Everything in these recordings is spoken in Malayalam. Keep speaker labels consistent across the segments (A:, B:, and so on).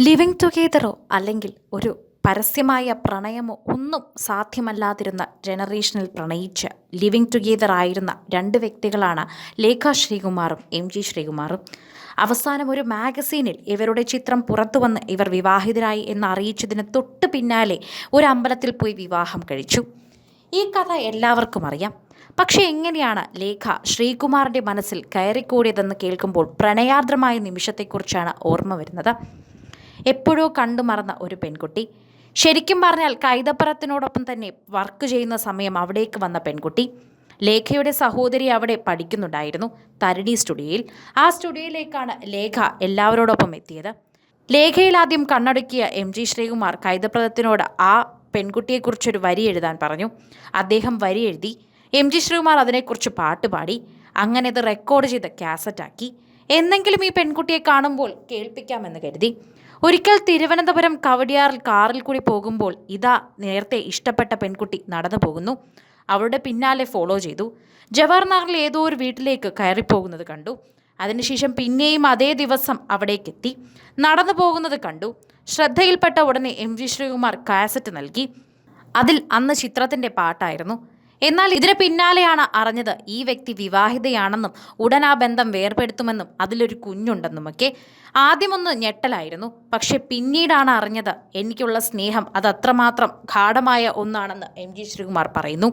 A: ലിവിങ് ടുഗെദറോ അല്ലെങ്കിൽ ഒരു പരസ്യമായ പ്രണയമോ ഒന്നും സാധ്യമല്ലാതിരുന്ന ജനറേഷനിൽ പ്രണയിച്ച് ലിവിങ് ടുഗെദർ ആയിരുന്ന രണ്ട് വ്യക്തികളാണ് ലേഖ ശ്രീകുമാറും എം ജി ശ്രീകുമാറും. അവസാനം ഒരു മാഗസീനിൽ ഇവരുടെ ചിത്രം പുറത്തു വന്ന് ഇവർ വിവാഹിതരായി എന്ന് അറിയിച്ചതിന് തൊട്ട് പിന്നാലെ ഒരു അമ്പലത്തിൽ പോയി വിവാഹം കഴിച്ചു. ഈ കഥ എല്ലാവർക്കും അറിയാം. പക്ഷേ എങ്ങനെയാണ് ലേഖ ശ്രീകുമാറിന്റെ മനസ്സിൽ കയറിക്കൂടിയതെന്ന് കേൾക്കുമ്പോൾ പ്രണയാർദ്രമായ നിമിഷത്തെക്കുറിച്ചാണ് ഓർമ്മ വരുന്നത്. എപ്പോഴോ കണ്ടു മറന്ന ഒരു പെൺകുട്ടി. ശരിക്കും പറഞ്ഞാൽ കൈതപ്പുറത്തിനോടൊപ്പം തന്നെ വർക്ക് ചെയ്യുന്ന സമയം അവിടേക്ക് വന്ന പെൺകുട്ടി. ലേഖയുടെ സഹോദരി അവിടെ പഠിക്കുന്നുണ്ടായിരുന്നു തരണി സ്റ്റുഡിയോയിൽ. ആ സ്റ്റുഡിയോയിലേക്കാണ് ലേഖ എല്ലാവരോടൊപ്പം എത്തിയത്. ലേഖയിൽ ആദ്യം കണ്ണടക്കിയ എം ജി ശ്രീകുമാർ കൈതപ്രദത്തിനോട് ആ പെൺകുട്ടിയെക്കുറിച്ചൊരു വരി എഴുതാൻ പറഞ്ഞു. അദ്ദേഹം വരി എഴുതി എം ജി ശ്രീകുമാർ അതിനെക്കുറിച്ച് പാട്ട് പാടി അങ്ങനെ അത് റെക്കോർഡ് ചെയ്ത് കാസറ്റാക്കി എന്നെങ്കിലും ഈ പെൺകുട്ടിയെ കാണുമ്പോൾ കേൾപ്പിക്കാമെന്ന് കരുതി. ഒരിക്കൽ തിരുവനന്തപുരം കവടിയാറിൽ കാറിൽ കൂടി പോകുമ്പോൾ ഇതാ നേരത്തെ ഇഷ്ടപ്പെട്ട പെൺകുട്ടി നടന്നു പോകുന്നു. അവളുടെ പിന്നാലെ ഫോളോ ചെയ്തു. ജവഹർലാലിൽ ഏതോ ഒരു വീട്ടിലേക്ക് കയറിപ്പോകുന്നത് കണ്ടു. അതിനുശേഷം പിന്നെയും അതേ ദിവസം അവിടേക്കെത്തി നടന്നു പോകുന്നത് കണ്ടു. ശ്രദ്ധയിൽപ്പെട്ട ഉടനെ എം ജി ശ്രീകുമാർ കാസറ്റ് നൽകി. അതിൽ അന്ന് ചിത്രത്തിന്റെ പാട്ടായിരുന്നു. എന്നാൽ ഇതിന് പിന്നാലെയാണ് അറിഞ്ഞത് ഈ വ്യക്തി വിവാഹിതയാണെന്നും ഉടൻ ആ ബന്ധം വേർപെടുത്തുമെന്നും അതിലൊരു കുഞ്ഞുണ്ടെന്നുമൊക്കെ. ആദ്യമൊന്ന് ഞെട്ടലായിരുന്നു. പക്ഷെ പിന്നീടാണ് അറിഞ്ഞത് എനിക്കുള്ള സ്നേഹം അത് അത്രമാത്രം ഗാഠമായ ഒന്നാണെന്ന് എം ജി ശ്രീകുമാർ പറയുന്നു.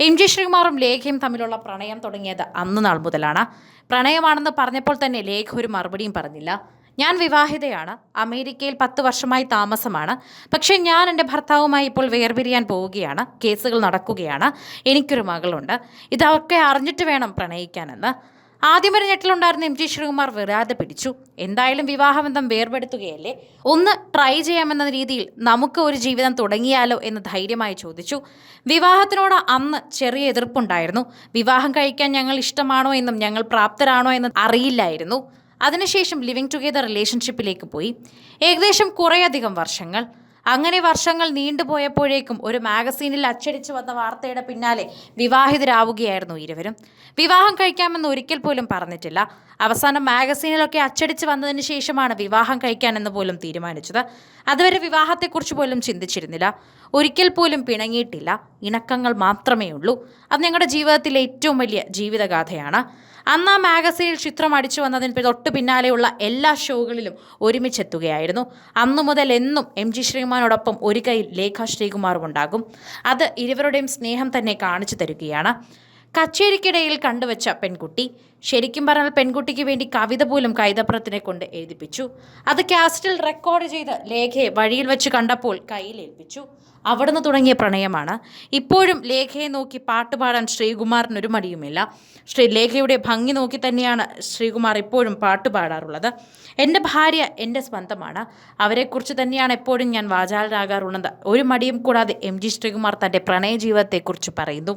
A: എം ജി ശ്രീകുമാറും ലേഖയും തമ്മിലുള്ള പ്രണയം തുടങ്ങിയത് അന്ന് നാൾ മുതലാണ്. പ്രണയമാണെന്ന് പറഞ്ഞപ്പോൾ തന്നെ ലേഖ ഒരു മറുപടിയും പറഞ്ഞില്ല. ഞാൻ വിവാഹിതയാണ്. അമേരിക്കയിൽ പത്ത് വർഷമായി താമസമാണ്. പക്ഷേ ഞാൻ എന്റെ ഭർത്താവുമായി ഇപ്പോൾ വേർപിരിയാൻ പോവുകയാണ്. കേസുകൾ നടക്കുകയാണ്. എനിക്കൊരു മകളുണ്ട്. ഇതൊക്കെ അറിഞ്ഞിട്ട് വേണം പ്രണയിക്കാനെന്ന്. ആദ്യം ഒരു ഞെട്ടിലുണ്ടായിരുന്ന എം ജി ശ്രീകുമാർ വിരാതെ പിടിച്ചു. എന്തായാലും വിവാഹബന്ധം വേർപെടുത്തുകയല്ലേ? ഒന്ന് ട്രൈ ചെയ്യാമെന്ന രീതിയിൽ നമുക്ക് ഒരു ജീവിതം തുടങ്ങിയാലോ എന്ന് ധൈര്യമായി ചോദിച്ചു. വിവാഹത്തിനോട് അന്ന് ചെറിയ എതിർപ്പുണ്ടായിരുന്നു. വിവാഹം കഴിക്കാൻ ഞങ്ങൾ ഇഷ്ടമാണോ എന്നും ഞങ്ങൾ പ്രാപ്തരാണോ എന്നും അറിയില്ലായിരുന്നു. അതിനുശേഷം ലിവിങ് ടുഗെദർ റിലേഷൻഷിപ്പിലേക്ക് പോയി. ഏകദേശം കുറേയധികം വർഷങ്ങൾ. അങ്ങനെ വർഷങ്ങൾ നീണ്ടുപോയപ്പോഴേക്കും ഒരു മാഗസീനിൽ അച്ചടിച്ചു വന്ന വാർത്തയുടെ പിന്നാലെ വിവാഹിതരാവുകയായിരുന്നു ഇരുവരും. വിവാഹം കഴിക്കാമെന്ന് ഒരിക്കൽ പോലും പറഞ്ഞിട്ടില്ല. അവസാനം മാഗസീനിലൊക്കെ അച്ചടിച്ച് വന്നതിന് ശേഷമാണ് വിവാഹം കഴിക്കാനെന്ന് പോലും തീരുമാനിച്ചത്. അതുവരെ വിവാഹത്തെക്കുറിച്ച് പോലും ചിന്തിച്ചിരുന്നില്ല. ഒരിക്കൽ പോലും പിണങ്ങിയിട്ടില്ല. ഇണക്കങ്ങൾ മാത്രമേ ഉള്ളൂ അത് ഞങ്ങളുടെ ജീവിതത്തിലെ ഏറ്റവും വലിയ ജീവിതഗാഥയാണ്. അന്ന് ആ മാഗസീനിൽ ചിത്രം അടിച്ചു വന്നതിന് തൊട്ട് പിന്നാലെയുള്ള എല്ലാ ഷോകളിലും ഒരുമിച്ചെത്തുകയായിരുന്നു. അന്നു മുതൽ എന്നും എം ജി ശ്രീമാനോടൊപ്പം ഒരു കൈ ലേഖ ശ്രീകുമാറും ഉണ്ടാകും. അത് ഇരുവരുടെയും സ്നേഹം തന്നെ കാണിച്ചു തരികയാണ്. കച്ചേരിക്കിടയിൽ കണ്ടുവച്ച പെൺകുട്ടി ശരിക്കും പറഞ്ഞാൽ പെൺകുട്ടിക്ക് വേണ്ടി കവിത പോലും കൈതപ്രത്തിനെ കൊണ്ട് എഴുതിപ്പിച്ചു. അത് കാസറ്റിൽ റെക്കോർഡ് ചെയ്ത് ലേഖയെ വഴിയിൽ വെച്ച് കണ്ടപ്പോൾ കയ്യിലേൽപ്പിച്ചു അവിടുന്ന് തുടങ്ങിയ പ്രണയമാണ്. ഇപ്പോഴും ലേഖയെ നോക്കി പാട്ടുപാടാൻ ശ്രീകുമാറിന് ശ്രീകുമാറിനൊരു മടിയുമില്ല. ശ്രീ ലേഖയുടെ ഭംഗി നോക്കി തന്നെയാണ് ശ്രീകുമാർ ഇപ്പോഴും പാട്ടുപാടാറുള്ളത് എന്റെ ഭാര്യ എന്റെ സ്വന്തമാണ്. അവരെക്കുറിച്ച് തന്നെയാണ് എപ്പോഴും ഞാൻ വാചാലരാകാറുള്ളത്. ഒരു മടിയും കൂടാതെ എം ജി ശ്രീകുമാർ തന്റെ പ്രണയ ജീവിതത്തെക്കുറിച്ച് പറയുന്നു.